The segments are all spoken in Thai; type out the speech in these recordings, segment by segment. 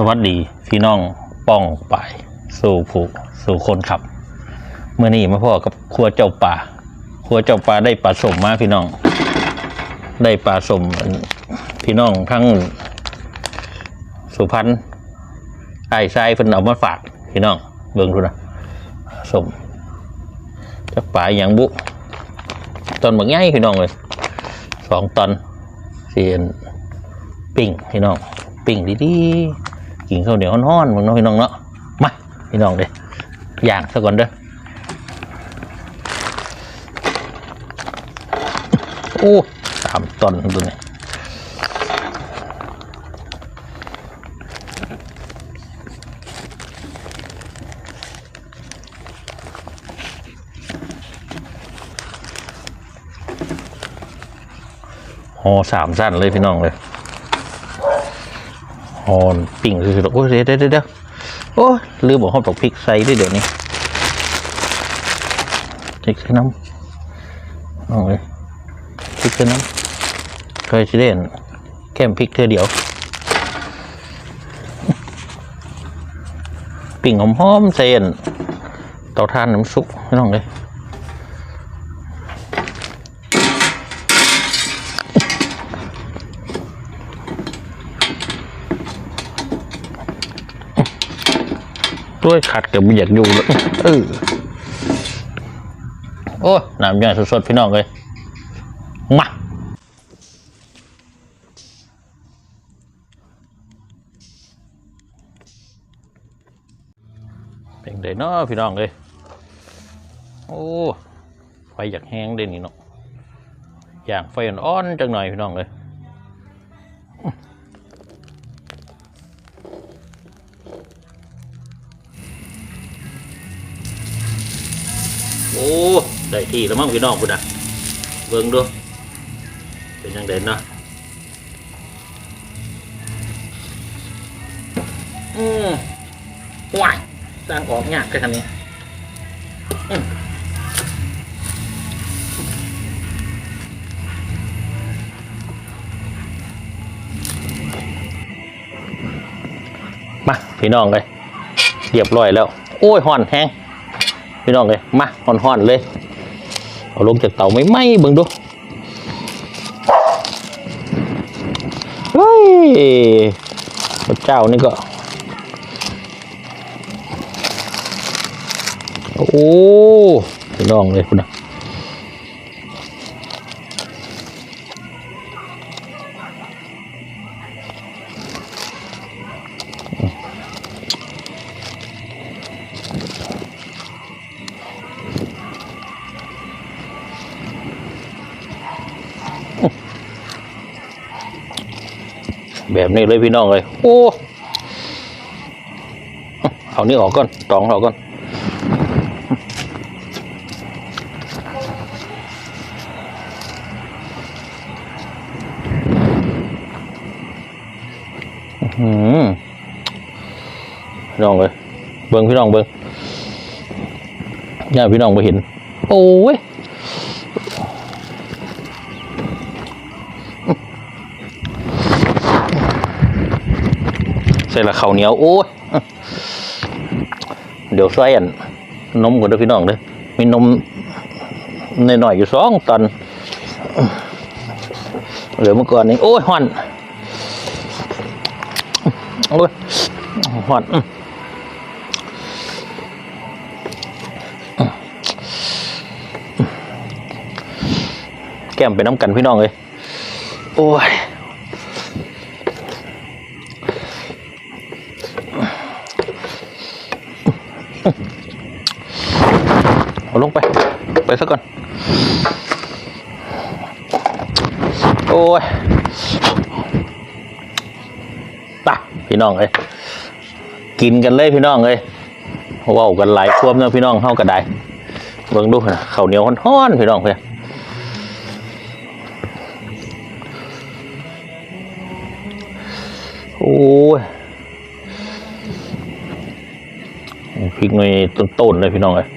สวัสดีพี่น้องป้องป่ายสู่ผู้สู่คนขับเมื่อนี้มาพ่อกับครัวเจ้าป่าครัวเจ้าป่าได้ปลาสมมาพี่น้อง ได้ปลาสมพี่น้องทั้งสุพรรณไอ้ทรายเพิ่นเอามาฝากพี่น้องเบิ่งดูนะสมจักป่าอหย่างบุตอนบักใหญ่พี่น้องเลยสองตอนเสียนปิ้งพี่น้องปิ้งดีๆ กินข้าวเหนียวฮ้อนๆมึงเนาะพี่น้องเนาะมาพี่น้องเด้อย่างซะก่อนเด้อโอ้สามตอนตัวนี้ห่อสามสั้นเลยพี่น้องเลย ฮอนปิ่งคือโอ้ยเดี๋ยวเดี๋ยวเดี๋ยวโอ้ยลืมบอกเขาตกพริกใส่ด้วยเดี๋ยวนี้พริกใส่น้ำเอาเลยพริกใส่น้ำเคยชิเล่นแค่มพริกเธอเดียว ปิ่งหอมๆเซนเตาถ่านน้ำซุปไม่ต้องเลย ด้วยขัดกับอยากอยู่แล้วเออโอ้ยน้ำย่อยสดๆพี่น้องเลยมาเป็นไดเนาะพี่น้องเลยโอ้ไฟอยากแห้งเด่นนี่เนาะอย่างไฟอ่อนๆจังหน่อยพี่น้องเลย โอ้ได้ที่แล้วมั้งพี่น้องคุณอะเบิ่งดูเป็นยังไงเนาะอืมห่วยสร้างออกยากแค่คันนี้มมาพี่น้องเลยเรียบร้อยแล้ว โอ้ยห่อนแห้ง พี่น้องเลยมาห่อนๆเลย เอาลงจากเตาไม่ไหมเบิ่งดูเฮ้ยพระเจ้านี่ก็ โอ้พี่น้องเลยคุณนะ แบบนี้เลยพี่น้องเลยโอ้เอานี่ออกก่อนตองออกก่อนอื้อหือพี่น้องเลยเบิ้งพี่น้องเบิ้งย่าพี่น้องไปเห็น โอ้ย ส่ละข้าวเหนียว โอ้ย เดี๋ยวใส่อันนมก่อนเด้อพี่น้องเด้อมีนมนหน่อยอยู่สองตอนเหลือเมื่อก่อนนี้ โอ้ยหอนโอ้ยหอนแก้มไปน้ำกันพี่น้องเลยโอ้ย ลงไป ไปซะก่อน โอ้ยตะพี่น้องเอ้ยกินกันเลยพี่น้องเอ้ยเว้ากันหลายควมเนะพี่น้องเฮาก็ได้เบิ่งดูนะข้าวเหนียวฮ้อนๆพี่น้องเพื่อนโอ้ยพริกในต้นๆเลยพี่น้องเอ้ย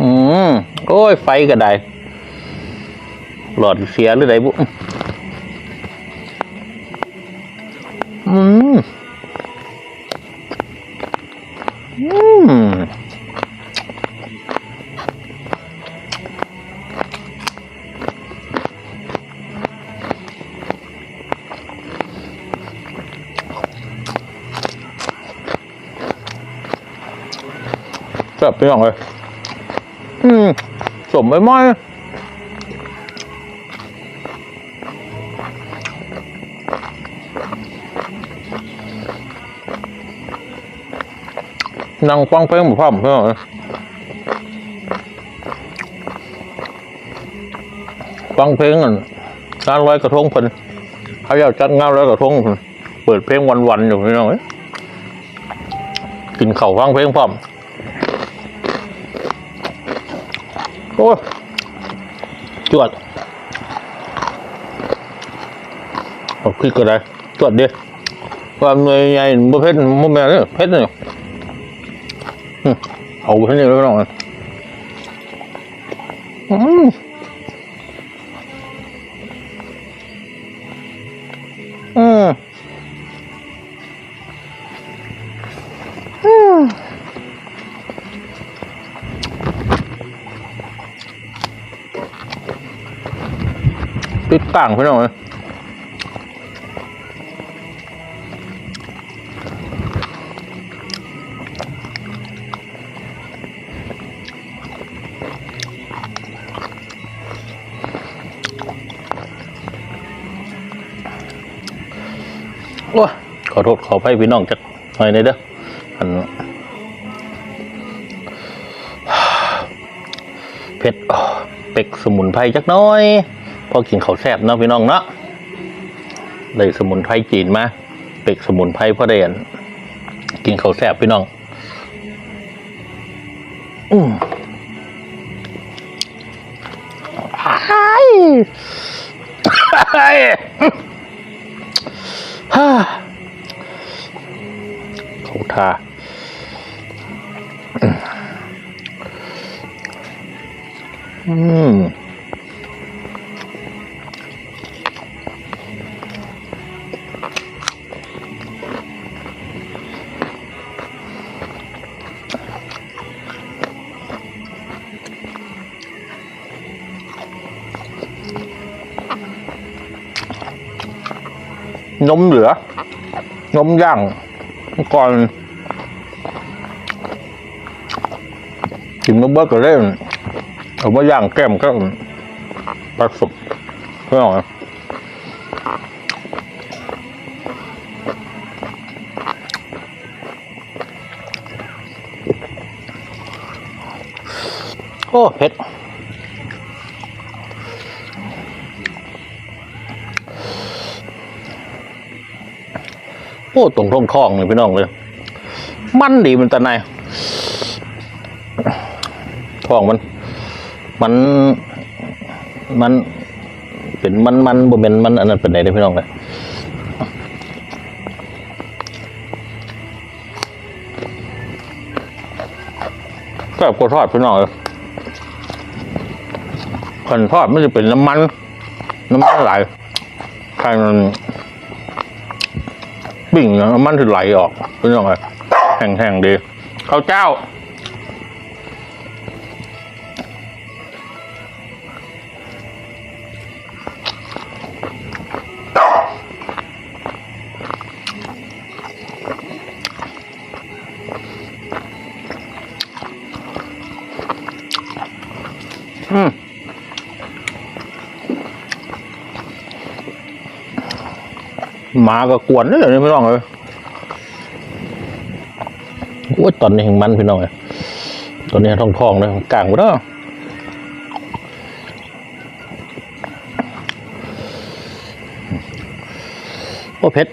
อืม โอ้ย ไฟก็ได้ลอดเสียหรือไดบุอืมอืมแซ่บไปอย่างเลยอืม สมไม่ไหมนั่งฟังเพลงหมู่พ่อมเพื่อนฟังเพลงอะงานร้อยกระทงเพิ่นเขาอยากจัดงานร้อยกระทงเพิ่นเปิดเพลงวันๆอยู่พี่น้องกินข้าวฟังเพลงพร้อม โอ้จวดเอาพริกก็ได้จวดดิความเหนื่อยใหญ่บ่เพชรบ่แม่เนี่ยเพชรเนี่ยอืมเอาไปนี่เลยพี่น้องอืม ต่างพี่น้องเลยโอ้ยขอโทษขอให้พี่น้องจักหน่อยนเด้ออันเผ็ดเป็กสมุนไพรจักน้อย พอกินข้าวแซ่บเนาะพี่น้องเนาะได้สมุนไพรจีนมาเป็กสมุนไพรพ่อเดนกินข้าวแซ่บพี่น้องอืมอ้ายอ้ายฮ่าเขาทาอืม มเหลือ นมย่างก่อนกินมาเบิกก็เล่นเอามาย่างแก้มก็ผสมเพื่ออะไรโอ้เผ็ด โอ้ตรงท้องท้องเลยพี่น้องเลย มันดีมันตะไนายท้องมัน มัน มัน เป็นมันมันบ่เป็นมันอันนั้นเป็นไหนได้พี่น้องเลยก็กดทอดพี่น้องเลยคนทอดไม่จะเป็นน้ำมัน น้ำมันไหลใครมัน บิ่งนะมันถึงไหลออกเป็นยังไงแห้งๆดีข้าวเจ้า หมาก็กวนนี่เลยพี่น้องเลยโอ้ยตอนนี้แห่งมันพี่น้องเลยตอนนี้ท้องทองเลยกลางหมดแล้วโอ้เพชร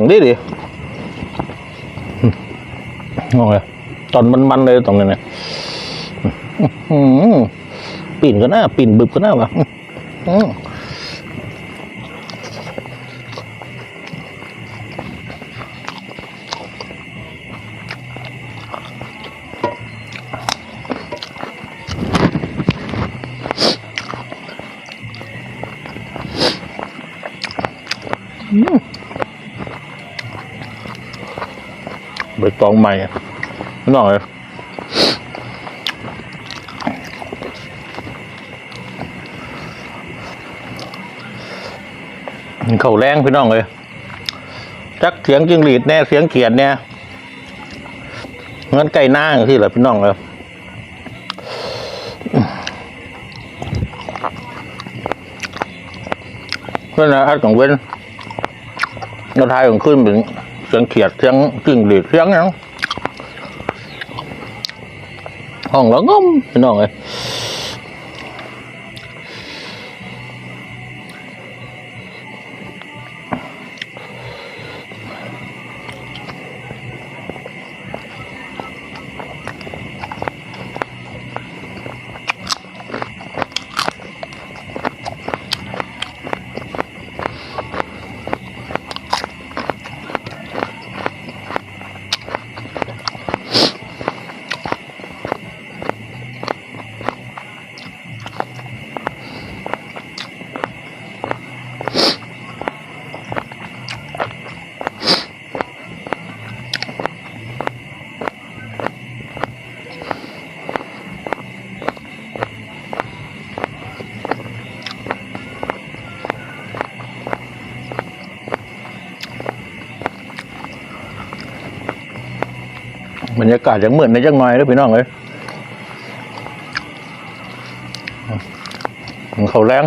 งดิดิงงเลยตอนมันๆเลยตรงนี้เนี่ยปิ่นก็น่าปิ่นบึบก็น่าวะ อื้องใหม่อะพี่น้องเลยเข่าแรงพี่น้องเลยจักเสียงจิงหรีดแน่เสียงเขียดแน่เงินไก่หน้าอย่างที่แหละพี่น้องเลยเพื่อนนะอัดของเว้นเราทายของขึ้นเป็น เสียงเขียดเสียงจิงหรีดเสียงหยังห้องละงมพี่น้องเลย รรยากาศยังเหมือนในจังหน่อยเลยพี่น้องเลยเขาแรง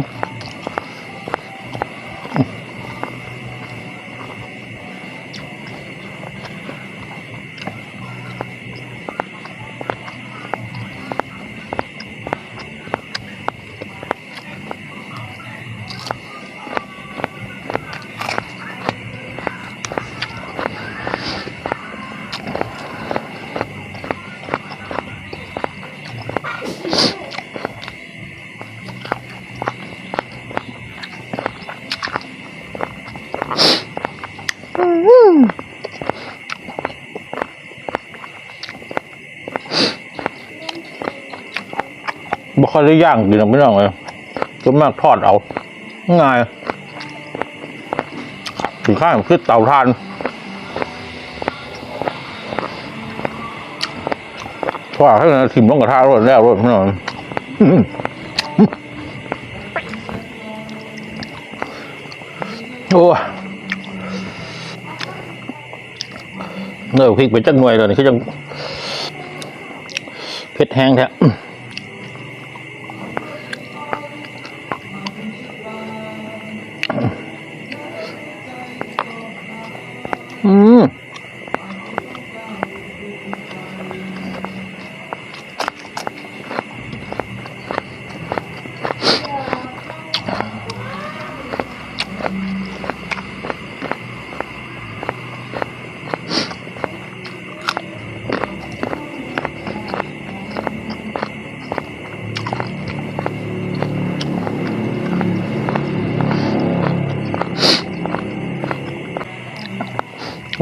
ค่อยได้ย่างกินหรอกพี่น้องเลยก็มากทอดเอาง่ายถึงข้างคือเตาทานว่าให้มันถิ่มลงกระทะรดแล้วรดพี่น้องโอ้เนื้อพริกเป็นจังหน่วยเลยนี่คือจังเผ็ดแห้งแท้ อื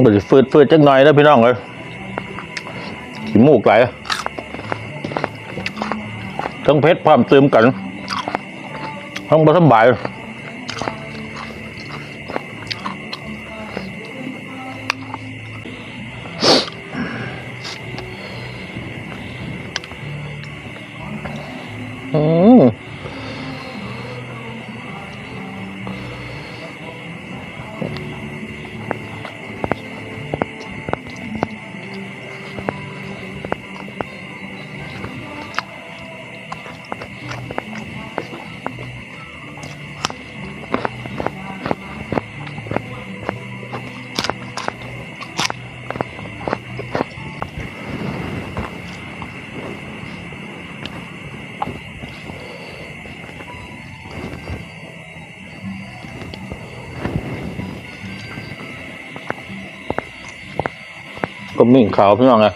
มันจะฟืดฟืดจักหน่อยแล้วพี่น้องเลยขี้มูกไหลทั้งเพชรความเติมกันทั้งบสบายอืม ก็มิ่งขาวพี่น้องไง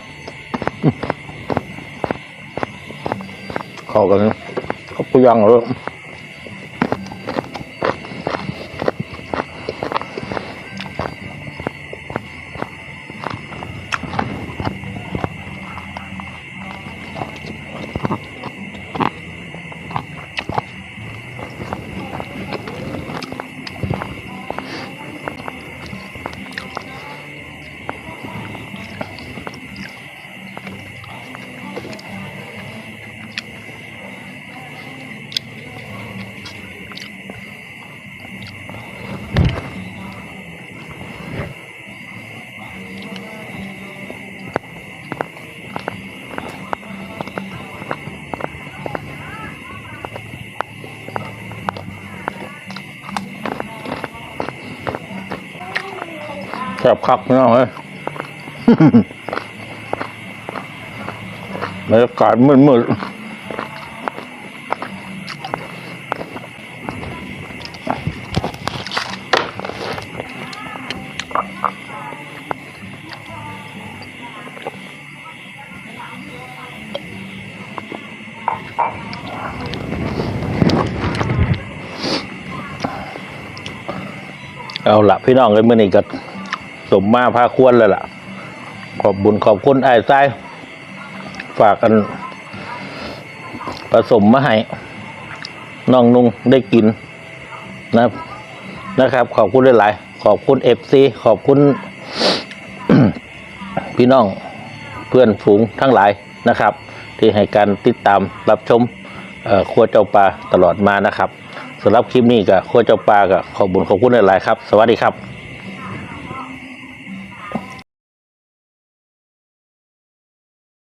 เข้ากันเขาปุยังเลย แซ่บคักพี่น้องเฮ้ยบรรยากาศมืดๆเอาละพี่น้องเลยมื่อนี้ก็ สมมาพาควรเลยล่ะ ขอบบุญขอบคุณไอ้ใจฝากกัน ผสมมาให้น้องนุ่งได้กินนะนะครับ ขอบคุณหลาย ๆ ขอบคุณเอฟซีขอบคุณ พี่น้องเพื่อนฝูงทั้งหลายนะครับ ที่ให้การติดตามรับชมครัวเจ้าปลาตลอดมานะครับสำหรับคลิปนี้ก็ครัวเจ้าปลาก็ขอบบุญขอบคุณหลาย ๆ ครับ สวัสดีครับ